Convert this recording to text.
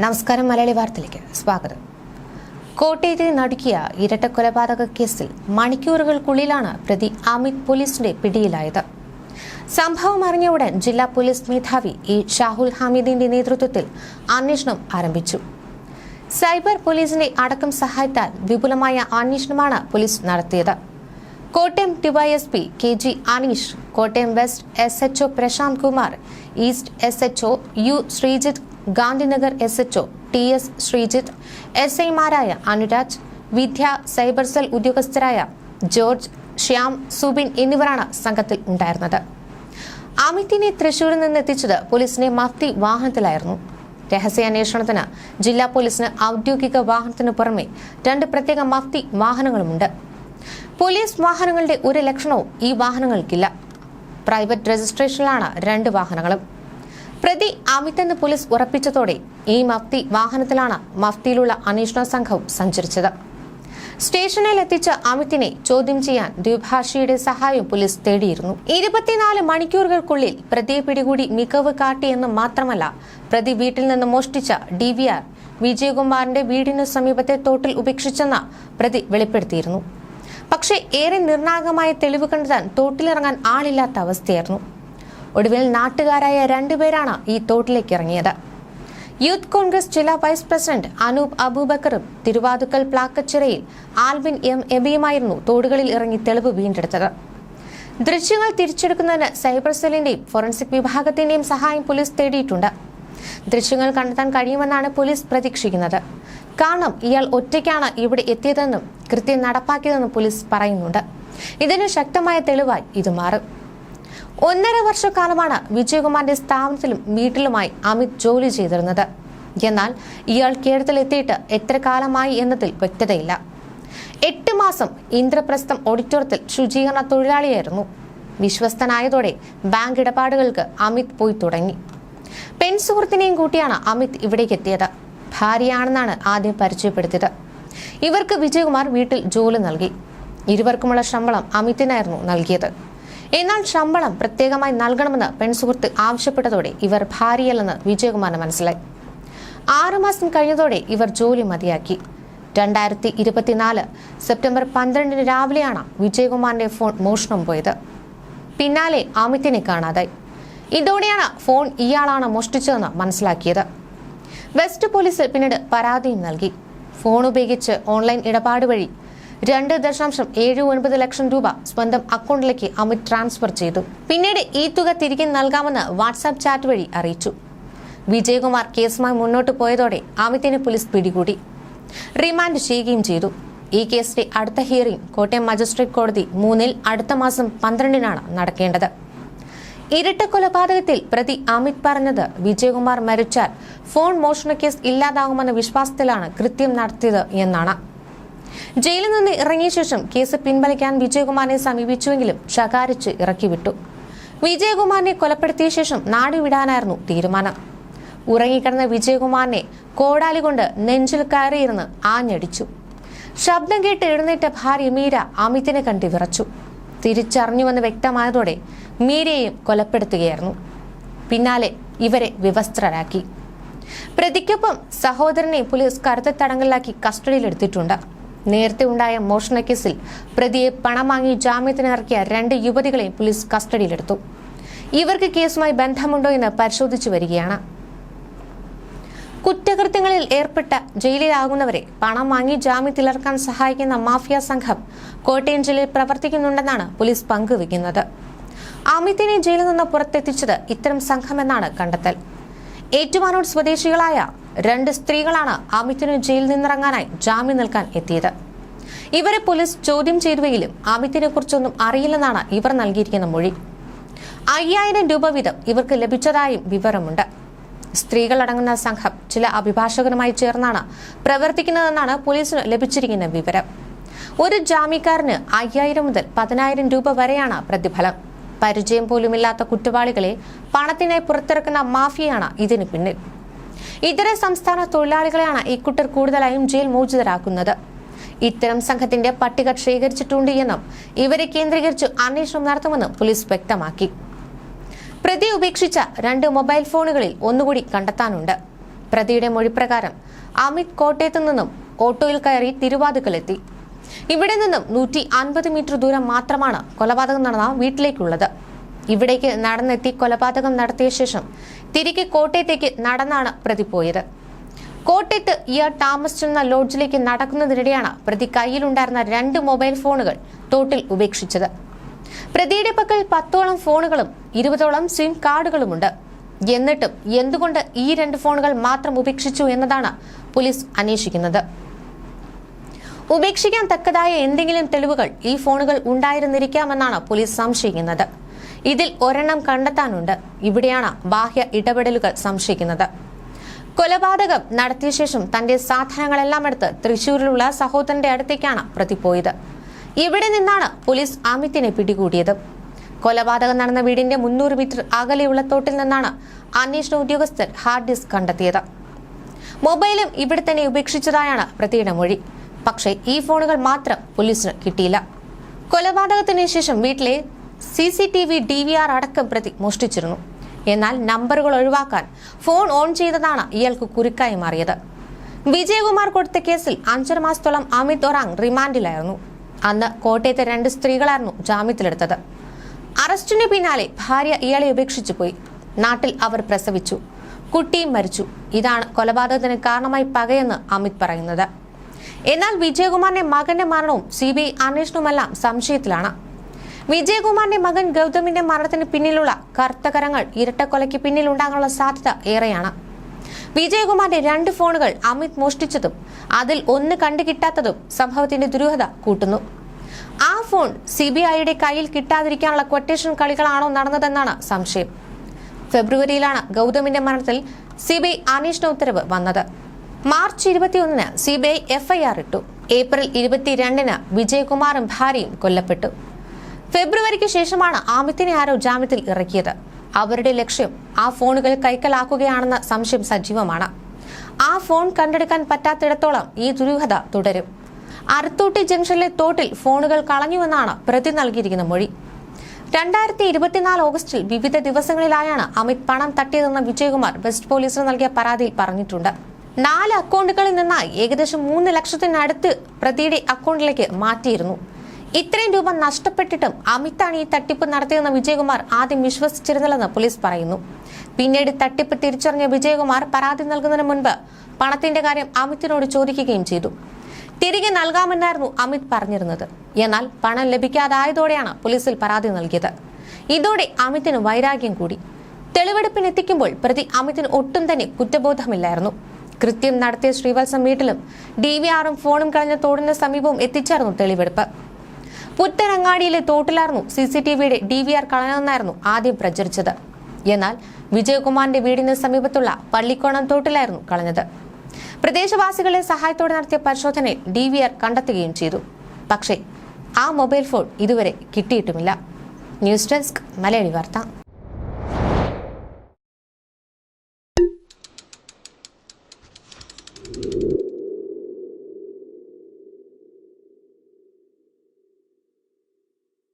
നമസ്കാരം മലയാളി വാർത്തയിലേക്ക് സ്വാഗതം. കോട്ടയത്തെ നടുക്കിയ ഇരട്ട കൊലപാതക കേസിൽ മണിക്കൂറുകൾക്കുള്ളിലാണ് പ്രതി അമിത് പോലീസിന്റെ പിടിയിലായത്. സംഭവം അറിഞ്ഞ ഉടൻ ജില്ലാ പോലീസ് മേധാവി ഇ ഷാഹുൽ ഹമീദിന്റെ നേതൃത്വത്തിൽ അന്വേഷണം ആരംഭിച്ചു. സൈബർ പോലീസിന്റെ അടക്കം സഹായത്താൽ വിപുലമായ അന്വേഷണമാണ് പോലീസ് നടത്തിയത്. Kottayam DYSP K G Aneesh Kottayam west S H O Prashanth Kumar east S H O U Sreejith Gandhinagar S H O T S Sreejith S ഐമാരായ അനുരാജ് വിദ്യ സൈബർ സെൽ ഉദ്യോഗസ്ഥരായ ജോർജ് ശ്യാം സുബിൻ എന്നിവരാണ് സംഘത്തിൽ ഉണ്ടായിരുന്നത്. അമിതിനെ തൃശൂരിൽ നിന്ന് എത്തിച്ചത് പോലീസിനെ മഫ്തി വാഹനത്തിലായിരുന്നു. രഹസ്യാന്വേഷണത്തിന് ജില്ലാ പോലീസിന് ഔദ്യോഗിക വാഹനത്തിന് പുറമെ രണ്ട് പ്രത്യേക മഫ്തി വാഹനങ്ങളുമുണ്ട്. പോലീസ് വാഹനങ്ങളുടെ ഒരു ലക്ഷണവും ഈ വാഹനങ്ങൾക്കില്ല. പ്രൈവറ്റ് രജിസ്ട്രേഷനിലാണ് രണ്ട് വാഹനങ്ങളും. പ്രതി അമിതെന്ന് പോലീസ് ഉറപ്പിച്ചതോടെ ഈ മഫ്തി വാഹനത്തിലാണ് മഫ്തിയിലുള്ള അന്വേഷണ സംഘവും സഞ്ചരിച്ചത്. സ്റ്റേഷനിൽ എത്തിച്ച അമിതിനെ ചോദ്യം ചെയ്യാൻ ദ്വിഭാഷിയുടെ സഹായം പോലീസ് തേടിയിരുന്നു. ഇരുപത്തിനാല് മണിക്കൂറുകൾക്കുള്ളിൽ പ്രതിയെ പിടികൂടി മികവ് കാട്ടിയെന്ന് മാത്രമല്ല പ്രതി വീട്ടിൽ നിന്ന് മോഷ്ടിച്ച ഡി വി ആർ വിജയകുമാറിന്റെ വീടിനു സമീപത്തെ തോട്ടിൽ ഉപേക്ഷിച്ചെന്ന പ്രതി വെളിപ്പെടുത്തിയിരുന്നു. പക്ഷേ ഏറെ നിർണായകമായ തെളിവ് കണ്ടെത്താൻ തോട്ടിലിറങ്ങാൻ ആളില്ലാത്ത അവസ്ഥയായിരുന്നു. ഒടുവിൽ നാട്ടുകാരായ രണ്ടുപേരാണ് ഈ തോട്ടിലേക്ക് ഇറങ്ങിയത്. യൂത്ത് കോൺഗ്രസ് ജില്ലാ വൈസ് പ്രസിഡന്റ് അനൂപ് അബൂബക്കറും തിരുവാതുക്കൽ പ്ലാക്കച്ചിറയിൽ ആൽവിൻ എം എബിയുമായിരുന്നു തോടുകളിൽ ഇറങ്ങി തെളിവ് വീണ്ടെടുത്തത്. ദൃശ്യങ്ങൾ തിരിച്ചെടുക്കുന്നതിന് സൈബർ സെല്ലിന്റെയും ഫോറൻസിക് വിഭാഗത്തിന്റെയും സഹായം പോലീസ് തേടിയിട്ടുണ്ട്. ദൃശ്യങ്ങൾ കണ്ടെത്താൻ കഴിയുമെന്നാണ് പോലീസ് പ്രതീക്ഷിക്കുന്നത്. കാരണം ഇയാൾ ഒറ്റയ്ക്കാണ് ഇവിടെ എത്തിയതെന്നും കൃത്യം നടപ്പാക്കിയതെന്നും പോലീസ് പറയുന്നുണ്ട്. ഇതിന് ശക്തമായ തെളിവായി ഇത് മാറും. ഒന്നര വർഷക്കാലമാണ് വിജയകുമാറിന്റെ സ്ഥാപനത്തിലും വീട്ടിലുമായി അമിത് ജോലി ചെയ്തിരുന്നത്. എന്നാൽ ഇയാൾ കേരളത്തിലെത്തിയിട്ട് എത്ര കാലമായി എന്നതിൽ വ്യക്തതയില്ല. എട്ട് മാസം ഇന്ദ്രപ്രസ്ഥം ഓഡിറ്റോറിയത്തിൽ ശുചീകരണ തൊഴിലാളിയായിരുന്നു. വിശ്വസ്തനായതോടെ ബാങ്ക് ഇടപാടുകൾക്ക് അമിത് പോയി തുടങ്ങി. പെൺ സുഹൃത്തിനെയും കൂട്ടിയാണ് അമിത് ഇവിടേക്ക് എത്തിയത്. ഭാര്യയാണെന്നാണ് ആദ്യം പരിചയപ്പെടുത്തിയത്. ഇവർക്ക് വിജയകുമാർ വീട്ടിൽ ജോലി നൽകി. ഇരുവർക്കുമുള്ള ശമ്പളം അമിതിനായിരുന്നു നൽകിയത്. എന്നാൽ ശമ്പളം പ്രത്യേകമായി നൽകണമെന്ന് പെൺസുഹൃത്ത് ആവശ്യപ്പെട്ടതോടെ ഇവർ ഭാര്യയല്ലെന്ന് വിജയകുമാറിന് മനസ്സിലായി. ആറുമാസം കഴിഞ്ഞതോടെ ഇവർ ജോലി മതിയാക്കി. രണ്ടായിരത്തി ഇരുപത്തിനാല് സെപ്റ്റംബർ പന്ത്രണ്ടിന് രാവിലെയാണ് വിജയകുമാറിന്റെ ഫോൺ മോഷണം പോയത്. പിന്നാലെ അമിതിനെ കാണാതായി. ഇതോടെയാണ് ഫോൺ ഇയാളാണ് മോഷ്ടിച്ചതെന്ന് മനസ്സിലാക്കിയത്. വെസ്റ്റ് പോലീസ് പിന്നീട് പരാതിയും നൽകി. ഫോൺ ഉപയോഗിച്ച് ഓൺലൈൻ ഇടപാട് വഴി രണ്ട് ദശാംശം ഏഴ് ഒൻപത് ലക്ഷം രൂപ സ്വന്തം അക്കൗണ്ടിലേക്ക് അമിത് ട്രാൻസ്ഫർ ചെയ്തു. പിന്നീട് ഈ തുക തിരികെ നൽകാമെന്ന് വാട്സാപ്പ് ചാറ്റ് വഴി അറിയിച്ചു. വിജയകുമാർ കേസുമായി മുന്നോട്ട് പോയതോടെ അമിതിനെ പോലീസ് പിടികൂടി. റിമാൻഡ് ചെയ്യുകയും ചെയ്തു. ഈ കേസിന്റെ അടുത്ത ഹിയറിംഗ് കോട്ടയം മജിസ്ട്രേറ്റ് കോടതി മൂന്നിൽ അടുത്ത മാസം പന്ത്രണ്ടിനാണ് നടക്കേണ്ടത്. ഇരട്ട കൊലപാതകത്തിൽ പ്രതി അമിത് പറഞ്ഞത് വിജയകുമാർ മരിച്ചാൽ ഫോൺ മോഷണ കേസ് ഇല്ലാതാകുമെന്ന വിശ്വാസത്തിലാണ് കൃത്യം നടത്തിയത് എന്നാണ്. ജയിലിൽ നിന്ന് ഇറങ്ങിയ ശേഷം കേസ് പിൻവലിക്കാൻ വിജയകുമാറിനെ സമീപിച്ചുവെങ്കിലും ശകാരിച്ച് ഇറക്കിവിട്ടു. വിജയകുമാറിനെ കൊലപ്പെടുത്തിയ ശേഷം നാടുവിടാനായിരുന്നു തീരുമാനം. ഉറങ്ങിക്കിടന്ന വിജയകുമാറിനെ കോടാലി കൊണ്ട് നെഞ്ചിൽ കയറിയിരുന്ന് ആഞ്ഞടിച്ചു. ശബ്ദം കേട്ട് എഴുന്നേറ്റ ഭാര്യ മീര അമിതിനെ കണ്ടി വിറച്ചു. തിരിച്ചറിഞ്ഞുവെന്ന് വ്യക്തമായതോടെ മീരയെയും കൊലപ്പെടുത്തുകയായിരുന്നു. പിന്നാലെ ഇവരെ വിവസ്ത്രരാക്കി. പ്രതിക്കൊപ്പം സഹോദരനെ പോലീസ് കറുത്ത തടങ്കലിലാക്കി കസ്റ്റഡിയിലെടുത്തിട്ടുണ്ട്. നേരത്തെ ഉണ്ടായ മോഷണ കേസിൽ പ്രതിയെ പണം വാങ്ങി ജാമ്യത്തിനിറക്കിയ രണ്ട് യുവതികളെ പോലീസ് കസ്റ്റഡിയിലെടുത്തു. ഇവർക്ക് കേസുമായി ബന്ധമുണ്ടോ എന്ന് പരിശോധിച്ചു വരികയാണ്. കുറ്റകൃത്യങ്ങളിൽ ഏർപ്പെട്ട ജയിലിലാകുന്നവരെ പണം വാങ്ങി ജാമ്യത്തിലിറക്കാൻ സഹായിക്കുന്ന മാഫിയ സംഘം കോട്ടയം ജില്ലയിൽ പ്രവർത്തിക്കുന്നുണ്ടെന്നാണ് പോലീസ് പങ്കുവയ്ക്കുന്നത്. അമിതിനെ ജയിലിൽ നിന്ന് പുറത്തെത്തിച്ചത് ഇത്തരം സംഘമെന്നാണ് കണ്ടെത്തൽ. ഏറ്റുമാനൂർ സ്വദേശികളായ രണ്ട് സ്ത്രീകളാണ് അമിതിന് ജയിലിൽ നിന്നിറങ്ങാനായി ജാമ്യം നിൽക്കാൻ എത്തിയത്. ഇവരെ പോലീസ് ചോദ്യം ചെയ്തുവെങ്കിലും അമിതിനെ കുറിച്ചൊന്നും അറിയില്ലെന്നാണ് ഇവർ നൽകിയിരിക്കുന്ന മൊഴി. അയ്യായിരം രൂപ വീതം ഇവർക്ക് ലഭിച്ചതായും വിവരമുണ്ട്. സ്ത്രീകളടങ്ങുന്ന സംഘം ചില അഭിഭാഷകരുമായി ചേർന്നാണ് പ്രവർത്തിക്കുന്നതെന്നാണ് പോലീസിന് ലഭിച്ചിരിക്കുന്ന വിവരം. ഒരു ജാമ്യക്കാരന് അയ്യായിരം മുതൽ പതിനായിരം രൂപ വരെയാണ് പ്രതിഫലം. പരിചയം പോലുമില്ലാത്ത കുറ്റവാളികളെ പണത്തിനായി പുറത്തിറക്കുന്ന മാഫിയാണ് ഇതിനു പിന്നിൽ. ഇതര സംസ്ഥാന തൊഴിലാളികളെയാണ് ഇക്കൂട്ടർ കൂടുതലായും ജയിൽ മോചിതരാക്കുന്നത്. ഇത്തരം സംഘത്തിന്റെ പട്ടിക ശേഖരിച്ചിട്ടുണ്ട് എന്നും ഇവരെ കേന്ദ്രീകരിച്ച് അന്വേഷണം നടത്തുമെന്നും പോലീസ് വ്യക്തമാക്കി. പ്രതി ഉപേക്ഷിച്ച രണ്ട് മൊബൈൽ ഫോണുകളിൽ ഒന്നുകൂടി കണ്ടെത്താനുണ്ട്. പ്രതിയുടെ മൊഴിപ്രകാരം അമിത് കോട്ടയത്തു നിന്നും ഓട്ടോയിൽ കയറി തിരുവാതുക്കലെത്തി. ഇവിടെ നിന്നും നൂറ്റി അൻപത് മീറ്റർ ദൂരം മാത്രമാണ് കൊലപാതകം നടന്ന വീട്ടിലേക്കുള്ളത്. ഇവിടേക്ക് നടന്നെത്തി കൊലപാതകം നടത്തിയ ശേഷം തിരികെ കോട്ടയത്തേക്ക് നടന്നാണ് പ്രതി പോയത്. കോട്ടയത്ത് ഇയാൾ താമസിച്ചിരുന്ന ലോഡ്ജിലേക്ക് നടക്കുന്നതിനിടെയാണ് പ്രതി കയ്യിലുണ്ടായിരുന്ന രണ്ട് മൊബൈൽ ഫോണുകൾ തോട്ടിൽ ഉപേക്ഷിച്ചത്. പ്രതിയുടെ പക്കൽ പത്തോളം ഫോണുകളും ഇരുപതോളം സിം കാർഡുകളുമുണ്ട്. എന്നിട്ടും എന്തുകൊണ്ട് ഈ രണ്ട് ഫോണുകൾ മാത്രം ഉപേക്ഷിച്ചു എന്നതാണ് പോലീസ് അന്വേഷിക്കുന്നത്. ഉപേക്ഷിക്കാൻ തക്കതായ എന്തെങ്കിലും തെളിവുകൾ ഈ ഫോണുകൾ ഉണ്ടായിരുന്നിരിക്കാമെന്നാണ് പോലീസ് സംശയിക്കുന്നത്. ഇതിൽ ഒരെണ്ണം കണ്ടെത്താനുണ്ട്. ഇവിടെയാണ് ബാഹ്യ ഇടപെടലുകൾ സംശയിക്കുന്നത്. കൊലപാതകം നടത്തിയ ശേഷം തന്റെ സാധനങ്ങളെല്ലാം എടുത്ത് തൃശൂരിലുള്ള സഹോദരന്റെ അടുത്തേക്കാണ് പ്രതി പോയത്. ഇവിടെ നിന്നാണ് പോലീസ് അമിത്തിനെ പിടികൂടിയത്. കൊലപാതകം നടന്ന വീടിന്റെ മുന്നൂറ് മീറ്റർ അകലെയുള്ള തോട്ടിൽ നിന്നാണ് അന്വേഷണ ഉദ്യോഗസ്ഥർ ഹാർഡ് ഡിസ്ക് കണ്ടെത്തിയത്. മൊബൈലും ഇവിടെ തന്നെ ഉപേക്ഷിച്ചതായാണ് പ്രതിയുടെ മൊഴി. പക്ഷേ ഈ ഫോണുകൾ മാത്രം പോലീസിന് കിട്ടിയില്ല. കൊലപാതകത്തിന് ശേഷം വീട്ടിലെ C C T V D V R അടക്കം പ്രതി മോഷ്ടിച്ചിരുന്നു. എന്നാൽ നമ്പറുകൾ ഒഴിവാക്കാൻ ഫോൺ ഓൺ ചെയ്തതാണ് ഇയാൾക്ക് കുരുക്കായി മാറിയത്. വിജയകുമാർ കൊടുത്ത കേസിൽ അഞ്ചര മാസത്തോളം അമിത് ഒറാങ് റിമാൻഡിലായിരുന്നു. അന്ന് കോട്ടയത്തെ രണ്ട് സ്ത്രീകളായിരുന്നു ജാമ്യത്തിലെടുത്തത്. അറസ്റ്റിന് പിന്നാലെ ഭാര്യ ഇയാളെ ഉപേക്ഷിച്ചു പോയി. നാട്ടിൽ അവർ പ്രസവിച്ചു. കുട്ടിയും മരിച്ചു. ഇതാണ് കൊലപാതകത്തിന് കാരണമായി പകയെന്ന് അമിത് പറയുന്നത്. എന്നാൽ വിജയകുമാറിന്റെ മകന്റെ മരണവും സി ബി ഐ അന്വേഷണവുമെല്ലാം സംശയത്തിലാണ്. വിജയകുമാറിന്റെ മകൻ ഗൗതമിന്റെ മരണത്തിന് പിന്നിലുള്ള കർത്തകരങ്ങൾ ഇരട്ടക്കൊലയ്ക്ക് പിന്നിലുണ്ടാകാനുള്ള സാധ്യത ഏറെയാണ്. വിജയകുമാറിന്റെ രണ്ട് ഫോണുകൾ അമിത് മോഷ്ടിച്ചതും അതിൽ ഒന്ന് കണ്ടുകിട്ടാത്തതും സംഭവത്തിന്റെ ദുരൂഹത കൂട്ടുന്നു. ആ ഫോൺ സി ബി ഐയുടെ കയ്യിൽ കിട്ടാതിരിക്കാനുള്ള ക്വട്ടേഷൻ കളികളാണോ നടന്നതെന്നാണ് സംശയം. ഫെബ്രുവരിയിലാണ് ഗൗതമിന്റെ മരണത്തിൽ സി ബി ഐ അന്വേഷണ ഉത്തരവ് വന്നത്. മാർച്ച് ഇരുപത്തിയൊന്നിന് സി ബി ഐ എഫ്ഐആർ ഇട്ടു. ഏപ്രിൽ ഇരുപത്തിരണ്ടിന് വിജയകുമാറും ഭാര്യയും കൊല്ലപ്പെട്ടു. ഫെബ്രുവരിക്ക് ശേഷമാണ് ആമിത്തിനെ ആരോ ജാമ്യത്തിൽ ഇറക്കിയത്. അവരുടെ ലക്ഷ്യം ആ ഫോണുകൾ കൈക്കലാക്കുകയാണെന്ന സംശയം സജീവമാണ്. ആ ഫോൺ കണ്ടെടുക്കാൻ പറ്റാത്തിടത്തോളം ഈ ദുരൂഹത തുടരും. അറുത്തൂട്ടി ജംഗ്ഷനിലെ തോട്ടിൽ ഫോണുകൾ കളഞ്ഞുവെന്നാണ് പ്രതി നൽകിയിരിക്കുന്ന മൊഴി. രണ്ടായിരത്തി ഇരുപത്തിനാല് ഓഗസ്റ്റിൽ വിവിധ ദിവസങ്ങളിലായാണ് അമിത് പണം തട്ടിയതെന്ന് വിജയകുമാർ വെസ്റ്റ് പോലീസിന് നൽകിയ പരാതിയിൽ പറഞ്ഞിട്ടുണ്ട്. നാല് അക്കൗണ്ടുകളിൽ നിന്നായി ഏകദേശം മൂന്ന് ലക്ഷത്തിനടുത്ത് പ്രതിയുടെ അക്കൗണ്ടിലേക്ക് മാറ്റിയിരുന്നു. ഇത്രയും രൂപ നഷ്ടപ്പെട്ടിട്ടും അമിതാണ് ഈ തട്ടിപ്പ് നടത്തിയതെന്ന് വിജയകുമാർ ആദ്യം വിശ്വസിച്ചിരുന്നില്ലെന്ന് പോലീസ് പറയുന്നു. പിന്നീട് തട്ടിപ്പ് തിരിച്ചറിഞ്ഞ വിജയകുമാർ പരാതി നൽകുന്നതിന് മുൻപ് പണത്തിന്റെ കാര്യം അമിത്തിനോട് ചോദിക്കുകയും ചെയ്തു. തിരികെ നൽകാമെന്നായിരുന്നു അമിത് പറഞ്ഞിരുന്നത്. എന്നാൽ പണം ലഭിക്കാതായതോടെയാണ് പോലീസിൽ പരാതി നൽകിയത്. ഇതോടെ അമിത്തിന് വൈരാഗ്യം കൂടി. തെളിവെടുപ്പിന് എത്തിക്കുമ്പോൾ പ്രതി അമിത്തിന് ഒട്ടും തന്നെ കുറ്റബോധമില്ലായിരുന്നു. കൃത്യം നടത്തിയ ശ്രീവത്സം വീട്ടിലും ഡി വി ആറും ഫോണും കളഞ്ഞ തോടിന് സമീപവും എത്തിച്ചായിരുന്നു തെളിവെടുപ്പ്. പുത്തനങ്ങാടിയിലെ തോട്ടിലായിരുന്നു സി സി ടി വിയുടെ ഡി വി ആർ കളഞ്ഞതെന്നായിരുന്നു ആദ്യം പ്രചരിച്ചത്. എന്നാൽ വിജയകുമാറിന്റെ വീടിന് സമീപത്തുള്ള പള്ളിക്കോണം തോട്ടിലായിരുന്നു കളഞ്ഞത്. പ്രദേശവാസികളെ സഹായത്തോടെ നടത്തിയ പരിശോധനയിൽ ഡി വി ആർ കണ്ടെത്തുകയും ചെയ്തു. പക്ഷേ ആ മൊബൈൽ ഫോൺ ഇതുവരെ കിട്ടിയിട്ടുമില്ല. ന്യൂസ് ഡെസ്ക് മലയാളി വാർത്ത.